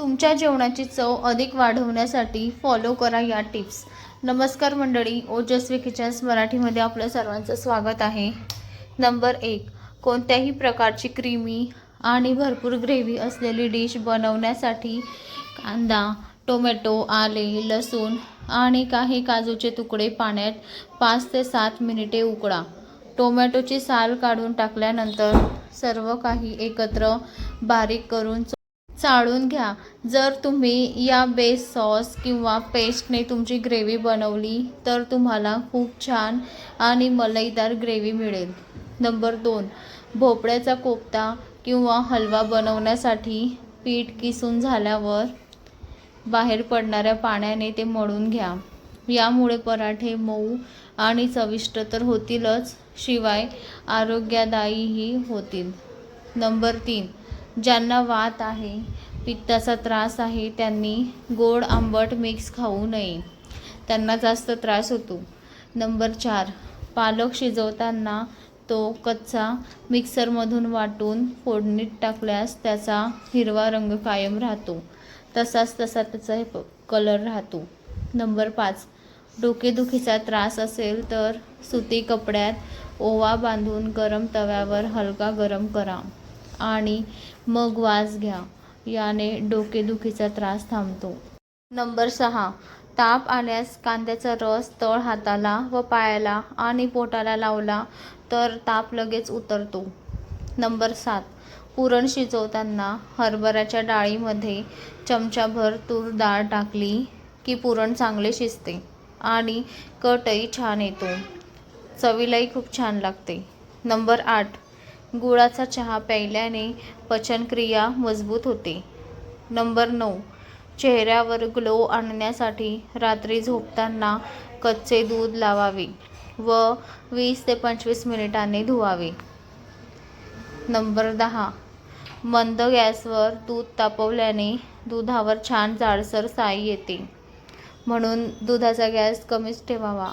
तुमच्या जेवणाची चव अधिक वाढवण्यासाठी फॉलो करा या टिप्स नमस्कार मंडळी ओजस्वी किचन्स मराठीमध्ये आपलं सर्वांचं स्वागत आहे. नंबर एक कोणत्याही प्रकारची क्रीमी आणि भरपूर ग्रेव्ही असलेली डिश बनवण्यासाठी कांदा टोमॅटो आले लसूण आणि काही काजूचे तुकडे पाण्यात पाच ते सात मिनिटे उकळा. टोमॅटोची साल काढून टाकल्यानंतर सर्व काही एकत्र बारीक करून चाळून घ्या. जर तुम्ही या बेस सॉस किंवा पेस्टने तुमची ग्रेव्ही बनवली तर तुम्हाला खूप छान आणि मलईदार ग्रेव्ही मिळेल. नंबर दोन भोपळ्याचा कोफ्ता किंवा हलवा बनवण्यासाठी पीठ किसून झाल्यावर बाहेर पडणाऱ्या पाण्याने ते मळून घ्या. यामुळे पराठे मऊ आणि चविष्ट तर होतीलच शिवाय आरोग्यदायीही होतील. नंबर तीन ज्यांना वात आहे पित्ताचा त्रास आहे त्यांनी गोड आंबट मिक्स खाऊ नये. त्यांना जास्त त्रास होतो. नंबर चार पालक शिजवताना तो कच्चा मिक्सरमधून वाटून फोडणीत टाकल्यास त्याचा हिरवा रंग कायम राहतो. तसाच तसा त्याचा कलर राहतो. नंबर पाच डोकेदुखीचा त्रास असेल तर सुती कपड्यात ओवा बांधून गरम तव्यावर हलका गरम करा. आणि मग वास घ्या. याने डोकेदुखीचा त्रास थांबतो. नंबर सहा. ताप आल्यास कांद्याचा रस तळ हाताला व पायाला आणि पोटाला लावला तर ताप लगेच उतरतो. नंबर सात. पुरण शिजवताना हरभऱ्याच्या डाळीमध्ये चमचाभर तूर डाळ टाकली की पुरण चांगले शिजते आणि कटही छान येतो. चवीलाही खूप छान लागते. नंबर आठ. गुळाचा चहा प्यायल्याने पचनक्रिया मजबूत होते. नंबर नऊ. चेहऱ्यावर ग्लो आणण्यासाठी रात्री झोपताना कच्चे दूध लावावे व वीस ते पंचवीस मिनिटांनी धुवावे. नंबर दहा. मंद गॅसवर दूध तापवल्याने दुधावर छान जाडसर साई येते. म्हणून दुधाचा गॅस कमीच ठेवावा.